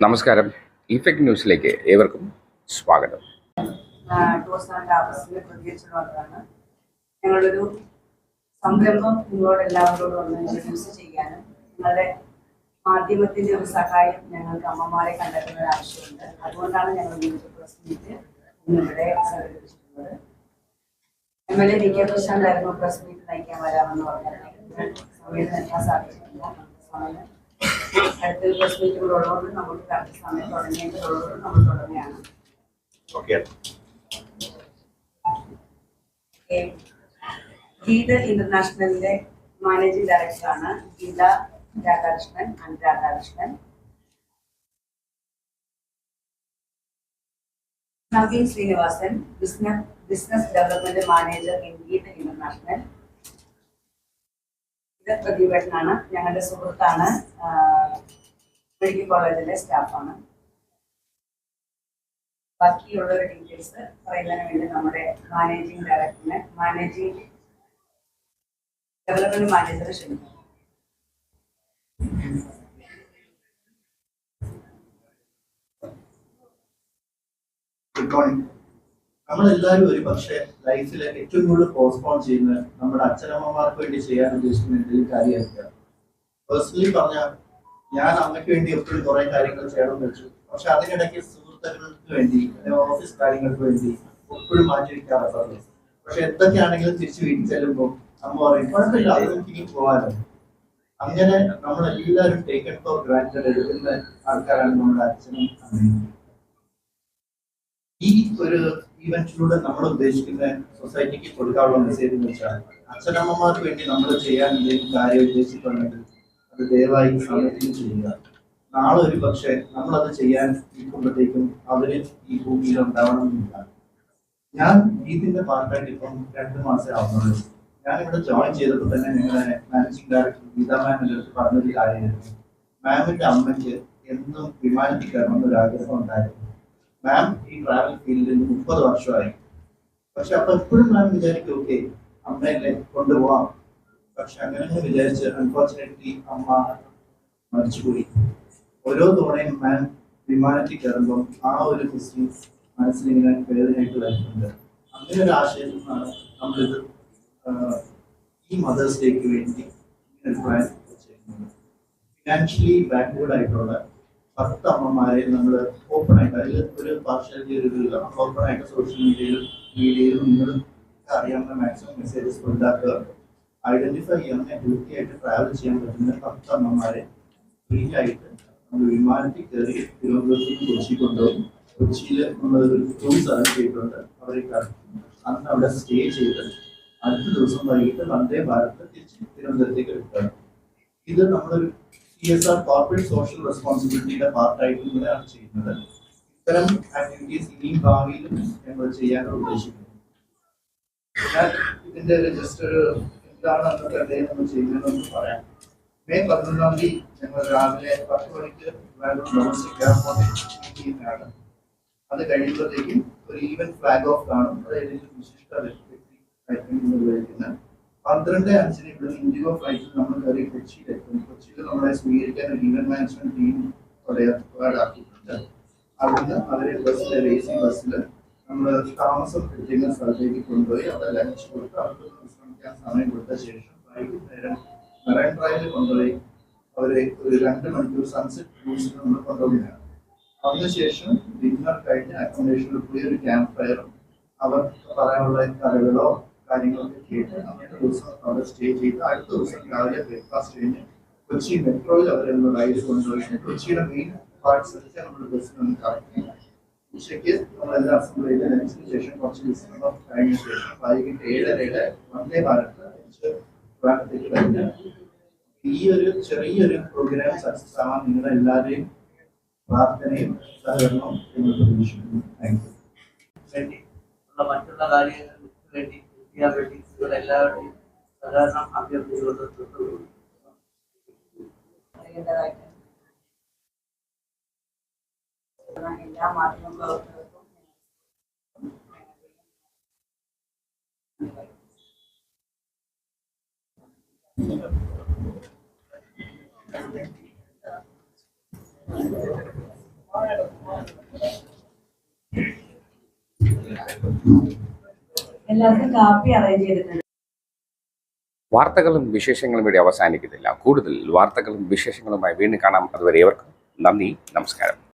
നമസ്കാരം. ഇഫക്ട് ന്യൂസിലേക്ക് ഏവർക്കും സ്വാഗതം. ഞങ്ങളൊരു മാധ്യമത്തിന്റെ ഒരു സഹായം ഞങ്ങൾക്ക് അമ്മമാരെ കണ്ടെത്തുന്ന ആവശ്യമുണ്ട്. അതുകൊണ്ടാണ് ഞങ്ങൾ press meet M L A V K പ്രശാന്തായിരുന്നു നയിക്കാൻ വരാമെന്ന് പറഞ്ഞാൽ സമയത്ത് എത്താൻ സാധിച്ചിട്ടില്ല. സമയം മീറ്റ് കൂടെ ഉള്ളതുകൊണ്ട് നമുക്ക് കറക്റ്റ് സമയം തുടങ്ങിയിട്ടുള്ളതുകൊണ്ട് നമ്മൾ തുടങ്ങുകയാണ്. ഗീത ഇന്റർനാഷണലിന്റെ മാനേജിംഗ് ഡയറക്ടറാണ് Geetha Radhakrishnan and Radhakrishnan. Naveen Srinivasan business business development manager in Geetha international. ഇത് പ്രദീപേട്ടനാണ് ഞങ്ങളുടെ സുഹൃത്താണ് മെഡിക്കൽ കോളേജിലെ സ്റ്റാഫാണ്. ബാക്കിയുള്ള ഡീറ്റെയിൽസ് പറയുന്നതിന് വേണ്ടി നമ്മുടെ മാനേജിംഗ് ഡയറക്ടറിനെ മാനേജിംഗ് ഡെവലപ്മെന്റ് മാനേജറെ ക്ഷണിക്കും Good മോർണിംഗ് നമ്മളെല്ലാവരും ഒരു പക്ഷേ ലൈഫിൽ ഏറ്റവും കൂടുതൽ പോസ്റ്റ്പോൺ ചെയ്യുന്ന നമ്മുടെ അച്ഛനമ്മമാർക്ക് വേണ്ടി ചെയ്യാൻ ഉദ്ദേശിക്കുന്ന എന്തെങ്കിലും കാര്യമായിരിക്കാം. പേഴ്സണലി പറഞ്ഞാൽ ഞാൻ അമ്മയ്ക്ക് വേണ്ടി എപ്പോഴും കുറെ കാര്യങ്ങൾ ചെയ്യണം വെച്ചു. പക്ഷെ അതിനിടയ്ക്ക് സുഹൃത്തുക്കൾക്ക് വേണ്ടി ഓഫീസ് കാര്യങ്ങൾക്ക് വേണ്ടി എപ്പോഴും മാറ്റി വെക്കാറുള്ളത് പക്ഷെ എന്തൊക്കെയാണെങ്കിലും തിരിച്ചു വീട്ടിൽ ചെല്ലുമ്പോൾ അമ്മ പറയും കുഴപ്പമില്ല അത് നമുക്ക് ഇനി പോകാനോ അങ്ങനെ നമ്മളെല്ലാവരും ടേക്കൺ ഫോർ ഗ്രാൻഡ് എടുക്കുന്ന ആൾക്കാരാണ് നമ്മുടെ അച്ഛനും അമ്മയും. ഈ ഒരു ഇവന്റിലൂടെ നമ്മൾ ഉദ്ദേശിക്കുന്ന സൊസൈറ്റിക്ക് കൊടുക്കാനുള്ള മെസ്സേജ് എന്ന് വെച്ചാൽ അച്ഛനമ്മമാർക്ക് വേണ്ടി നമ്മൾ ചെയ്യാൻ എന്തെങ്കിലും കാര്യം ഉദ്ദേശിക്കുന്നുണ്ട് അത് ദയവായി സമയത്തിന് ചെയ്യുക. നാളെ ഒരു പക്ഷേ നമ്മളത് ചെയ്യാൻ ഇരിക്കുമ്പോഴത്തേക്കും അവർ ഈ ഭൂമിയിൽ ഉണ്ടാവണമെന്നില്ല. ഞാൻ ഗീതിന്റെ പാർട്ടായിട്ട് ഇപ്പം രണ്ട് മാസം ആവുന്നുള്ളൂ. ഞാൻ ഇവിടെ ജോയിൻ ചെയ്തപ്പോൾ തന്നെ നിങ്ങളെ മാനേജിംഗ് ഡയറക്ടർ ഗീത മാമിന്റെ അടുത്ത് പറഞ്ഞൊരു കാര്യമായിരുന്നു. മാമിന്റെ അമ്മയ്ക്ക് എന്നും വിമാനത്തിൽ കയറണം എന്നൊരു ആഗ്രഹം ഉണ്ടായിരുന്നു. മാം ഈ ട്രാവൽ ഫീൽഡിൽ മുപ്പത് വർഷമായി. പക്ഷെ അപ്പൊ എപ്പോഴും മാം വിചാരിക്കും ഓക്കെ അമ്മയല്ലേ കൊണ്ടുപോവാം. പക്ഷെ അങ്ങനെ വിചാരിച്ച് അൺഫോർച്ചുനേറ്റ്ലി അമ്മ മരിച്ചുപോയി. ഓരോ തവണയും മാം വിമാനത്തിൽ കയറുമ്പോൾ ആ ഒരു ഹിസ്റ്ററി മനസ്സിലിങ്ങനെ വേദനയായിട്ട് വരുന്നുണ്ട്. അങ്ങനെ ഒരു ആശയത്തിൽ നിന്നാണ് നമ്മളിത് ഈ മദേഴ്സ് ഡേക്ക് വേണ്ടി ഇങ്ങനെ ഫിനാൻഷ്യലി ബാക്ക്വേർഡ് ആയിട്ടുള്ള പത്ത് അമ്മമാരെ നമ്മൾ ഓപ്പൺ ആയിട്ട് അതിൽ ഒരു പാർഷ്യാലിറ്റി ഒരു ഇതില്ല ഓപ്പൺ ആയിട്ട് സോഷ്യൽ മീഡിയയിലും മീഡിയയിലും നിങ്ങൾ അറിയാവുന്ന മാക്സിമം മെസ്സേജസ് ഉണ്ടാക്കുക. ഐഡന്റിഫൈ ചെയ്യാവുന്ന ഹെൽത്തി ആയിട്ട് ട്രാവൽ ചെയ്യാൻ പറ്റുന്ന പത്ത് അമ്മമാരെ ഫ്രീ ആയിട്ട് നമ്മൾ വിമാനത്തിൽ കയറി തിരുവനന്തപുരത്ത് കൊച്ചി കൊണ്ടുപോകും. കൊച്ചിയിൽ നമ്മൾ ക്രൂസ് അറേഞ്ച് ചെയ്തിട്ടുണ്ട്. അവരെ അന്ന് അവിടെ സ്റ്റേ ചെയ്ത് അടുത്ത ദിവസം വൈകിട്ട് വന്ദേ ഭാരത് തിരിച്ച് തിരുവനന്തപുരത്തേക്ക് എടുക്കുകയാണ് ഇത് നമ്മളൊരു C S R corporate social റെസ്പോൺസിബിലിറ്റിയുടെ പാർട്ടായിട്ട് കൂടെയാണ് ചെയ്യുന്നത്. ഇത്തരം ആക്ടിവിറ്റീസ് ഇനിയും ഭാവിയിലും ഞങ്ങൾ ചെയ്യാനാണ് ഉദ്ദേശിക്കുന്നത് ഞാൻ ഇതിന്റെ ജസ്റ്റ് ഒരു എന്താണ് അന്നത്തെ അദ്ദേഹം നമ്മൾ ചെയ്യുന്നതെന്ന് പറയാം. മെയ് പതിനൊന്നാം തീയതി ഞങ്ങൾ രാവിലെ പത്ത് മണിക്ക് ബാംഗ്ലൂർ ഡൊമസ്റ്റിക് എയർപോർട്ടിൽ മീറ്റ് ചെയ്യുന്നതാണ്. അത് കഴിയുമ്പോഴത്തേക്കും ഒരു ഈവൻ ഫ്ലാഗ് ഓഫ് കാണും. അത് ഏതെങ്കിലും വിശിഷ്ട വ്യക്തി ആയിരിക്കും പന്ത്രണ്ട് അഞ്ചിന് ഇവിടുന്ന് ഇൻഡിഗോ ഫ്ലൈറ്റിൽ നമ്മൾ കയറി കൊച്ചിയിലെത്തും കൊച്ചിയിൽ നമ്മളെ സ്വീകരിക്കാൻ ഒരു ഈവന്റ് മാനേജ്മെന്റ് ടീം ഏർപ്പാടാക്കിയിട്ടുണ്ട് അവിടുന്ന് അവരെ ബസ്സിൽ എ സി ബസ്സിൽ നമ്മൾ താമസം കിട്ടുന്ന സ്ഥലത്തേക്ക് കൊണ്ടുപോയി അവിടെ ലഞ്ച് കൊടുത്ത് അവർക്ക് വിശ്രമിക്കാൻ സമയം കൊടുത്ത ശേഷം വൈകുന്നേരം മെറൈൻ ഡ്രൈവിൽ കൊണ്ടുപോയി അവരെ ഒരു രണ്ട് മണിക്കൂർ സൺസെറ്റ് ക്രൂസിൽ നമ്മൾ കൊണ്ടുപോകുകയാണ് അതിനുശേഷം ഡിന്നർ കഴിഞ്ഞ് അക്കോമഡേഷനിൽ പോയി ഒരു ക്യാമ്പ് ഫയറും അവർ പറയാനുള്ള കഥകളോ കാര്യങ്ങളൊക്കെ കേട്ട് അന്നത്തെ ദിവസം അവിടെ സ്റ്റേ ചെയ്ത് അടുത്ത ദിവസം രാവിലെ ബ്രേക്ക്ഫാസ്റ്റ് കഴിഞ്ഞ് കൊച്ചി മെട്രോയിൽ അവരൊന്ന് റൈഡ് കൊണ്ടുപോയി കൊച്ചിയുടെ മെയിൻ പാർട്സ് ഒക്കെ നമ്മൾ ബസ്സിൽ കറക്റ്റ് ഉച്ചയ്ക്ക് നമ്മളെല്ലാം അസംബിൾ ചെയ്ത് ലഞ്ചിന് ശേഷം കുറച്ച് വിശ്രമം കഴിഞ്ഞ ശേഷം വൈകിട്ട് ഏഴരയുടെ വന്ദേ ഭാരത് ട്രിവാൻഡ്രത്തേക്ക് വരുന്നതാണ് ഈ ഒരു ചെറിയൊരു പ്രോഗ്രാം സക്സസ് ആവാൻ നിങ്ങളുടെ എല്ലാവരെയും പ്രാർത്ഥനയും സഹകരണവും നിങ്ങൾ പ്രതീക്ഷിക്കുന്നു. താങ്ക് യു മറ്റുള്ള കാര്യങ്ങൾക്ക് വേണ്ടി ചെയ്യാൻ വേണ്ടി നിങ്ങളുടെ എല്ലാവരുടെയും സഹകരണം അഭ്യർത്ഥിച്ചുകൊണ്ട് നിർത്തുന്നു. അറിയേണ്ടതായിട്ട് എല്ലാ മാധ്യമ എല്ലാവർക്കും കാപ്പി അറേഞ്ച് ചെയ്തിട്ടുണ്ട്. വാർത്തകളും വിശേഷങ്ങളും ഇവിടെ അവസാനിക്കുന്നില്ല. കൂടുതൽ വാർത്തകളും വിശേഷങ്ങളുമായി വീണ്ടും കാണാം. അതുവരെ ഏവർക്കും നന്ദി നമസ്കാരം.